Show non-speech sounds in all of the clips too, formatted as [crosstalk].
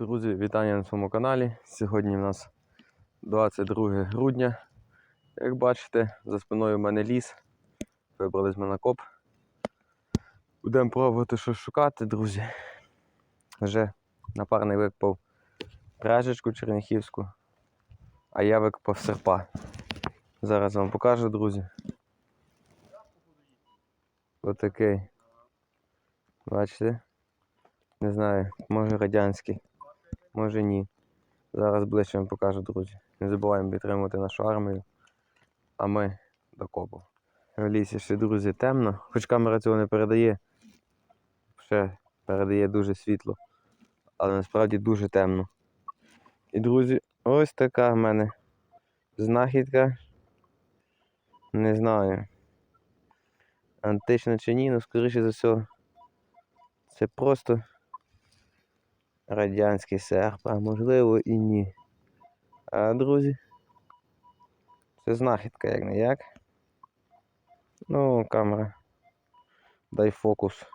Друзі, вітання на своєму каналі. Сьогодні в нас 22 грудня. Як бачите, за спиною в мене ліс. Вибрались ми на коп. Будемо пробувати щось шукати, друзі. Вже напарник викопав пряжечку черняхівську, а я викопав серпа. Зараз вам покажу, друзі. Отакий. Бачите? Не знаю, може радянський, може ні. Зараз ближче вам покажу, друзі. Не забуваємо підтримувати нашу армію, а ми до копу. В лісі ще, друзі, темно, хоч камера цього не передає. Ще передає дуже світло. Але насправді дуже темно. І, друзі, ось така в мене знахідка. Не знаю. Антична чи ні, але скоріше за все. Це просто радянський серп, а можливо і ні. А, друзі, це знахідка як не як. Ну, камера. Дай фокус.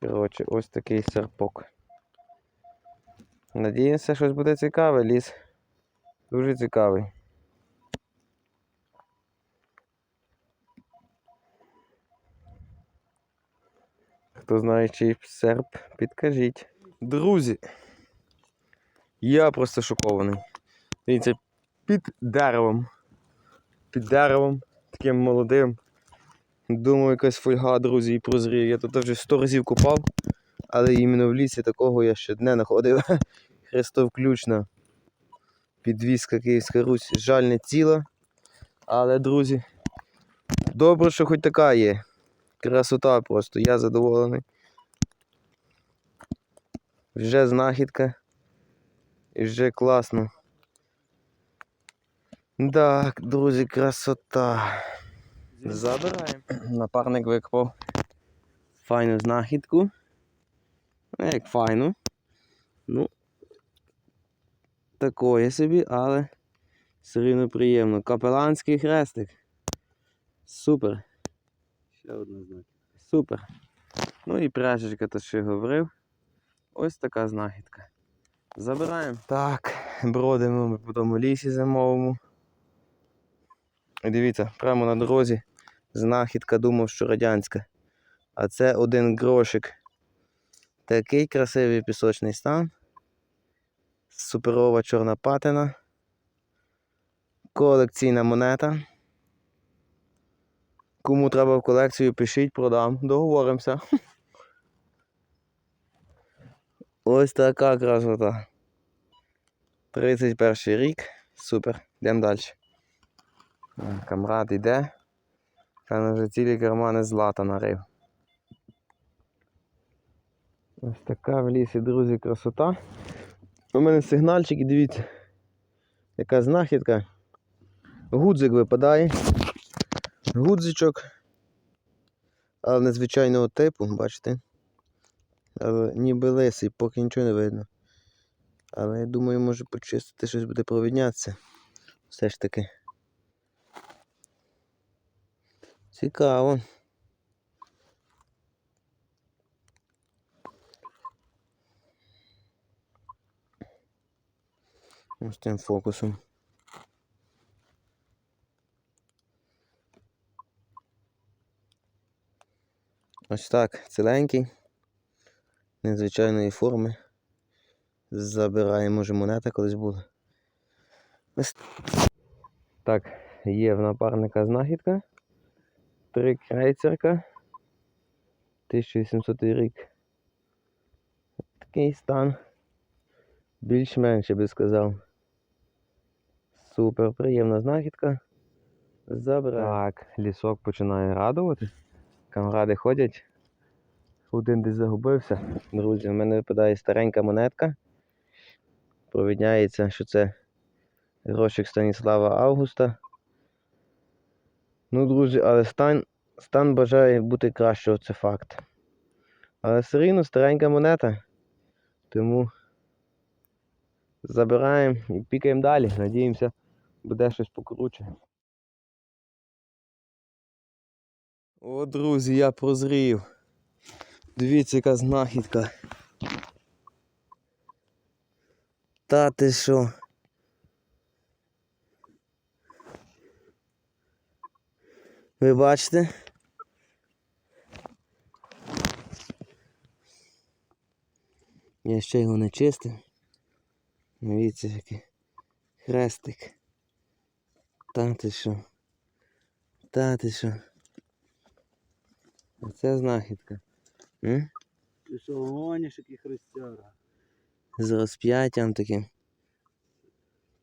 Коротше, ось такий серпок. Надіємося, щось буде цікаве, ліс. Дуже цікавий. Хто знає, чий серп, підкажіть. Друзі, я просто шокований. Дивіться, під деревом. Під деревом, таким молодим. Думаю, якась фольга, друзі, і прозріє. Я тут вже сто разів копав, але іменно в лісі такого я ще не знаходив. [laughs] Хрестовключна підвізка Київська Русь. Жаль, не ціла. Але, друзі, добре, що хоч така є. Красота просто, я задоволений. Вже знахідка. І вже класно. Так, друзі, красота. Забираємо. Напарник викопав файну знахідку. Ну, як файну. Ну, такое собі, але все рівно приємно. Капеланський хрестик. Супер. Ще одна знахідка. Супер. Ну і пряжечка, то що я говорив. Ось така знахідка. Забираємо. Так, бродимо ми по тому лісі зимовому. Дивіться, прямо на дорозі знахідка думав, що радянська. А це один грошик. Такий красивий пісочний стан. Суперова чорна патина. Колекційна монета. Кому треба в колекцію, пишіть, продам, договоримося. [laughs] Ось така красота. 31 рік. Супер. Йдемо далі. Камрад йде. Та вже цілі кармани злата нарив. Ось така в лісі, друзі, красота. У мене сигнальчик дивіться, яка знахідка. Гудзик випадає. Гудзичок. Але незвичайного типу, бачите? Але ніби лисий, поки нічого не видно. Але я думаю, може почистити щось буде провіднятися. Все ж таки. Цікаво. Ось тим фокусом. Ось так, ціленький, незвичайної форми. Забираємо, може монета колись. Ось. Так, є в напарника знахідка. Три крейцерка. 1800 рік. Такий стан. Більш-менш, я би сказав. Супер, приємна знахідка. Забираємо. Так, лісок починає радувати. Камради ходять. Один десь загубився. Друзі, в мене випадає старенька монетка. Провідняється, що це грошик Станіслава Августа. Ну, друзі, але стан, стан бажає бути кращого, це факт. Але все рівно старенька монета. Тому забираємо і пікаємо далі. Надіємося, буде щось покруче. О, друзі, я прозрів. Дивіться, яка знахідка. Та ти що? Ви бачите? Я ще його не чистив. Дивіться, який хрестик. Та ти що? Та ти що? Оце знахідка. М? Ти що, гониш, який хрестяра? З розп'яттям таким.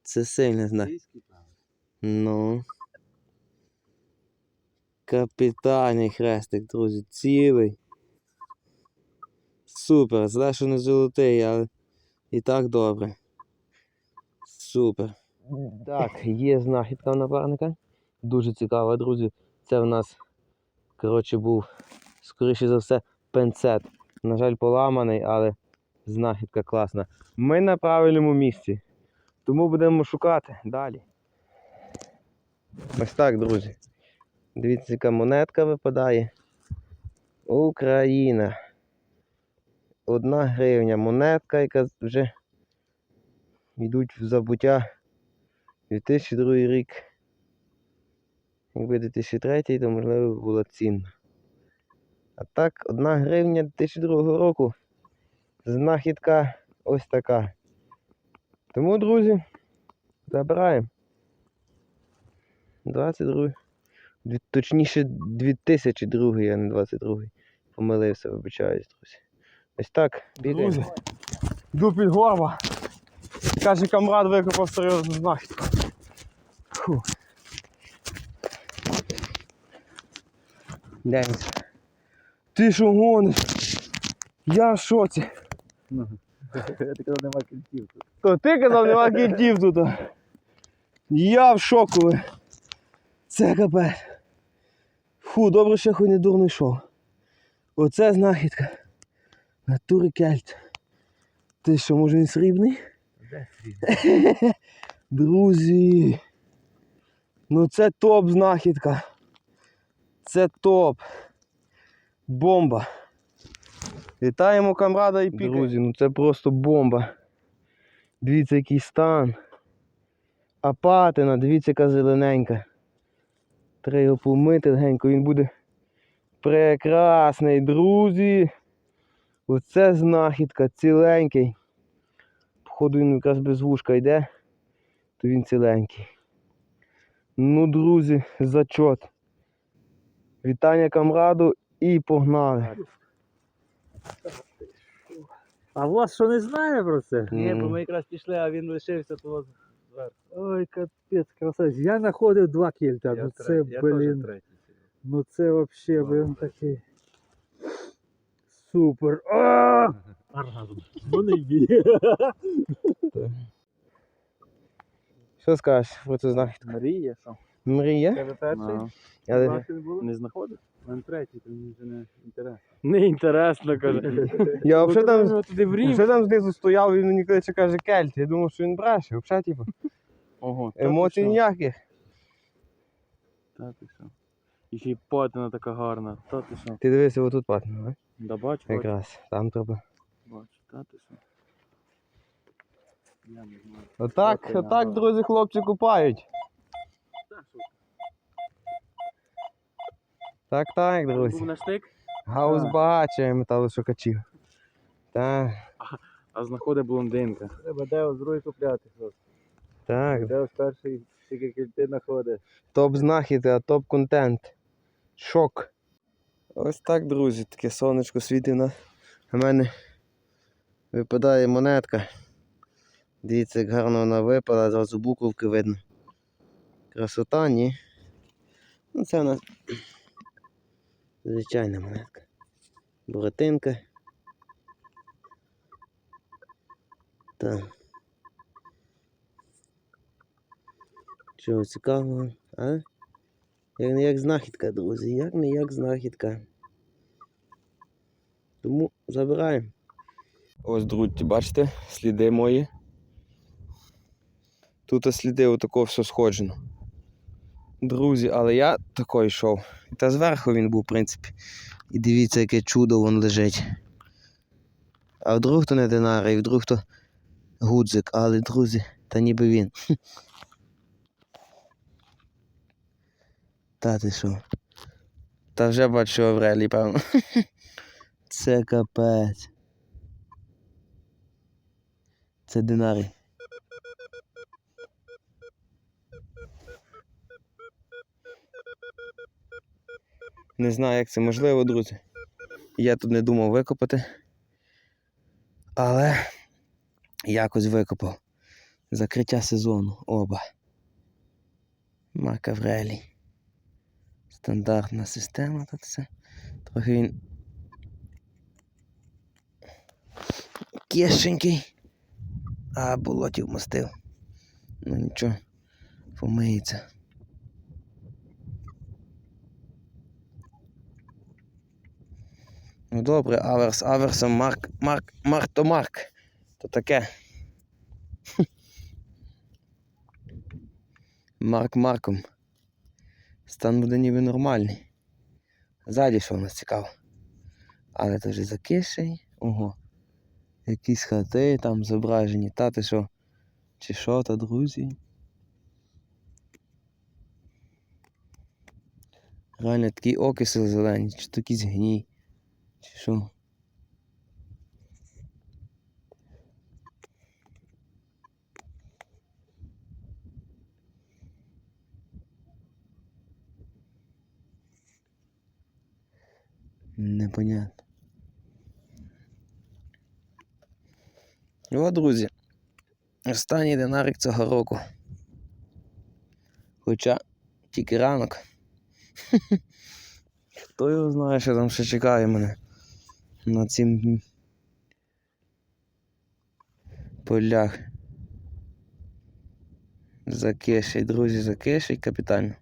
Це сильна знахідка. Російський там. Ну. Капітальний хрестик, друзі, цілий. Супер. Зле, що не золотий, але і так добре. Супер. Так, є знахідка у напарника. Дуже цікава, друзі. Це в нас, коротше, був, скоріше за все, пенцет. На жаль, поламаний, але знахідка класна. Ми на правильному місці. Тому будемо шукати далі. Ось так, друзі. Дивіться, яка монетка випадає. Україна. Одна гривня монетка, яка вже йдуть в забуття 2002 рік. Якби 2003, то можливо була цінна. А так, одна гривня 2002 року. Знахідка ось така. Тому, друзі, забираємо. 22. Точніше, 2002, а не 22. Помилився, вибачаюсь, друзі. Ось так, бігаємо. Друзі, йду під горба. Каже, камрад викопав серйозну знахідку. Фу. Гляньте. Ти що гониш? Я в шоці. [laughs] Я так казав, нема кінців тут. То ти казав, нема кінтів тут. Я в шоку. Це капець. Фу, добре, що хоч не дурно йшов. Оце знахідка. Натури кельт. Ти що, може він срібний? Де срібний? [laughs] Друзі. Ну це топ знахідка. Це топ. Бомба. Вітаємо камрада і пікаємо. Друзі, ну це просто бомба. Дивіться, який стан. А патина, дивіться, яка зелененька. Треба його помити легенько, він буде прекрасний, друзі. Оце знахідка, ціленький. Походу він якраз без вушка йде, то він ціленький. Ну, друзі, зачот. Вітання камраду і погнали. А вас що не знає про це? Ні, Ні, бо ми якраз пішли, а він лишився того зверху. Ой, капець, красавець. Я знаходив два кільта. ну це, блін. Ну це вообще, блін, такий. Супер. А! Оргазм. Вони б'є. Що скажеш про цю знахідку? Марія, що? Мрія? Перший? Але Не знаходив? Він третій, то мені вже не інтересно. Не інтересно, каже. [laughs] я взагалі там, туди там знизу стояв, він мені кличе, каже кельт. Я думав, що він бреше. Взагалі, типу, Ого, емоцій ніяких. Та ти що? І ще й патина така гарна. Та ти що? Ти дивися, отут патно, а? Да бачу, бачу, якраз. Там треба. бачу. Та ти що? Я не знаю. Отак, Патина, отак, друзі, хлопці купають. Так, так, друзі. На штик, Гаус багаче металошукачів. Так, а знаходить блондинка. Треба де з другої купляти. хлопці. так. Де ось перший тільки кільти знаходить. Топ знахідка, топ контент. Шок. Ось так, друзі, таке сонечко світить на на мене. Випадає монетка. Дивіться, як гарно вона випала, зразу буковки видно. Красота, ні. Ну це у нас звичайна монетка. Буратинка. Так. Чого цікавого, а? Як не як знахідка, друзі, як не як знахідка. Тому забираємо. Ось, друзі, бачите, сліди мої. Тут сліди отако все сходжено. Друзі, але я такий йшов. Та зверху він був, в принципі. І дивіться, яке чудо вон лежить. А вдруг то не динарій, вдруг то гудзик, але, друзі, та ніби він. [laughs] Та ти що? Та вже бачу Аврелій, певно. [laughs] Це капець. Це динарій. Не знаю, як це можливо, друзі. Я тут не думав викопати. Але якось викопав. Закриття сезону. Оба. Марк Аврелій. Стандартна система тут все. Трохи він. Кішенький. А болотів мастив. Ну нічого. Помиється. Ну добре, аверс, аверсом, марк, марк, марк то марк. То таке. [laughs] Марк марком. Стан буде ніби нормальний. Ззаді що в нас цікаво. Але це вже закиший. Ого. Якісь хати там зображені. Та ти що? Чи що та друзі? Реально такий окиси зелені, чи то якийсь гній. Чи що? Непонятно. О, друзі. Останній динарик цього року. Хоча тільки ранок. [laughs] Хто його знає, що там ще чекає мене на цим полях. Закиший, друзі, закиший капітально.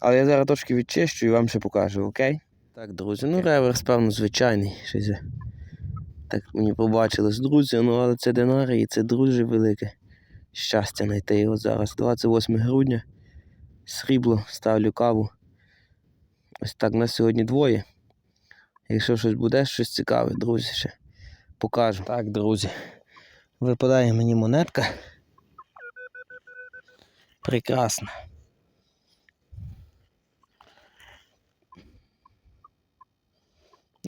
Але я зараз трошки відчищу і вам ще покажу, окей? Так, друзі, ну реверс, певно, звичайний. Щось так мені побачилось, друзі, ну але це динарій, і це дуже велике щастя знайти його зараз. 28 грудня. Срібло, ставлю каву. Ось так на сьогодні двоє. Якщо щось буде, щось цікаве, друзі, ще покажу. Так, друзі. Випадає мені монетка. Прекрасно.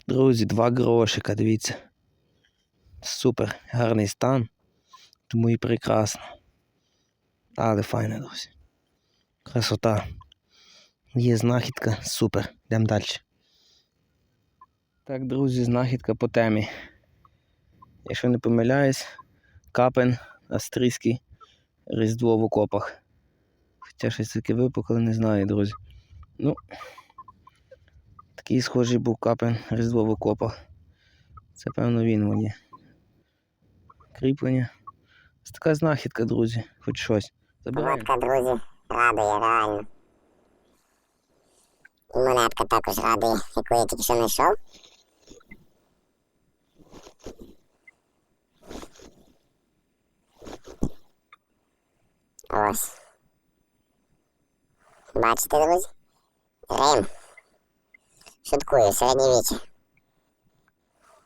Друзі, два грошика, дивіться. Супер, гарний стан. Тому і прекрасно. Але файне, друзі. Красота. Є знахідка, супер. Йдемо далі. Так, друзі, знахідка по темі. Якщо не помиляюсь, капен австрійський Різдво в окопах. Хоча щось таке випукле, не знаю, друзі. Ну, такий схожий був капен Різдво в окопах. Це, певно, він мені. Кріплення. Ось така знахідка, друзі, хоч щось. Забираємо. Монетка, друзі, радує, реально. І монетка також радує, яку я тільки що знайшов. Ось. Бачите, друзі? Рим. Шуткую, середньовіччя.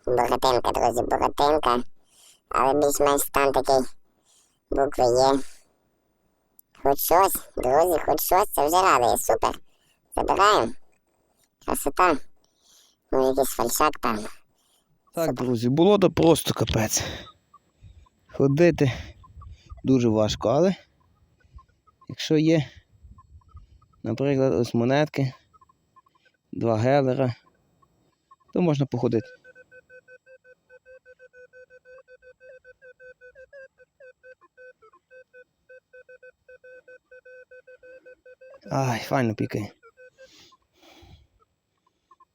Богатинка, друзі, богатинка. Але більш-менш стан такий. Букви є. Хоч щось, друзі, хоч щось, це вже радує, супер. Забираємо. Красота. Ну, якийсь фальшак там. Так, друзі, було то просто капець. Ходити дуже важко, але якщо є, наприклад, ось монетки, два гелера, то можна походити. Ай, файно пікає.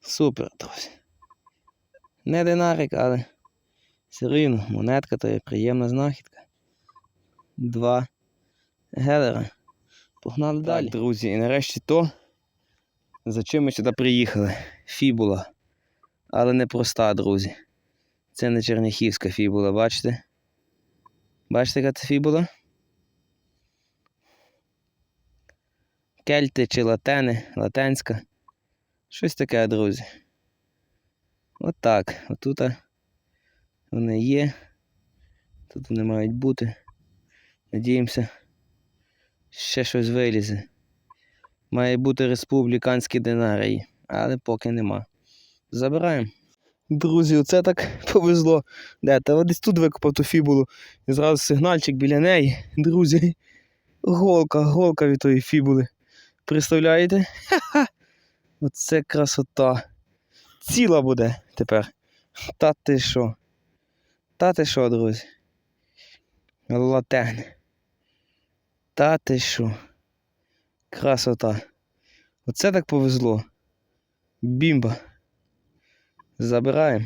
Супер, друзі. Не динарик, але все рівно монетка то є приємна знахідка. Два гелера. Погнали далі. друзі, і нарешті то, за чим ми сюди приїхали. Фібула. Але не проста, друзі. Це не черняхівська фібула, бачите? Бачите, яка це фібула? Кельти чи латени, латенська. Щось таке, друзі. Отак. Отут вони є. Тут вони мають бути. Надіємося, ще щось вилізе. Має бути республіканські динарії, але поки нема. Забираємо. Друзі, оце так [laughs] повезло. Де? Та десь тут викопав ту фібулу. І зразу сигнальчик біля неї. Друзі. Голка, голка від тої фібули. Представляєте? Ха-ха! Оце красота. Ціла буде тепер. Та ти що? Та ти що, друзі? Латен. Та ти що? Красота. Оце так повезло. Бімба. Забираємо.